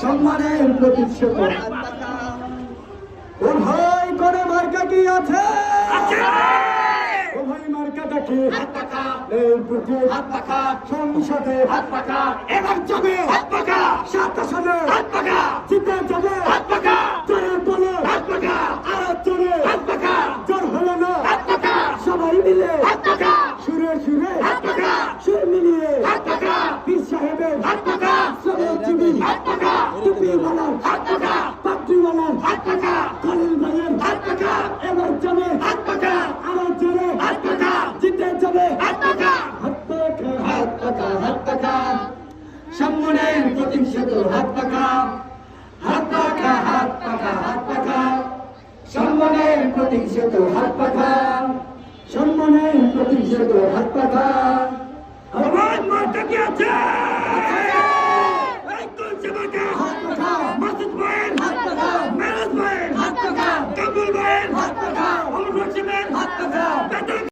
সম্মানের প্রতিষ্ঠিত ও ভাই করে মার্কা কি আছে ভাই মার্কাটা কি এই বুকে সংসদে এবার যাবে সাত আসনে জিতে যাবে জোরে বলে আর জোরে জোর হলো না সবাই মিলে হাত পাকা সুরে সুরে হাত পাকা সুর মিলিয়ে পীর সাহেবের শ্রমজীবী টুপি বানান পাত্রী বানান খলিল ভাইয়ের এবার যাবে আবার জোরে জিতে যাবে হাত পাখা হাত হাত প্রতিষ্ঠিত হাত পাখা হাত পাখা হাত পাখা হাত পাখা সম্মানের প্রতিষ্ঠিত হাত পাখা সম্মানের প্রতিষ্ঠিত হাত পাখা আমার মাটা কি আছে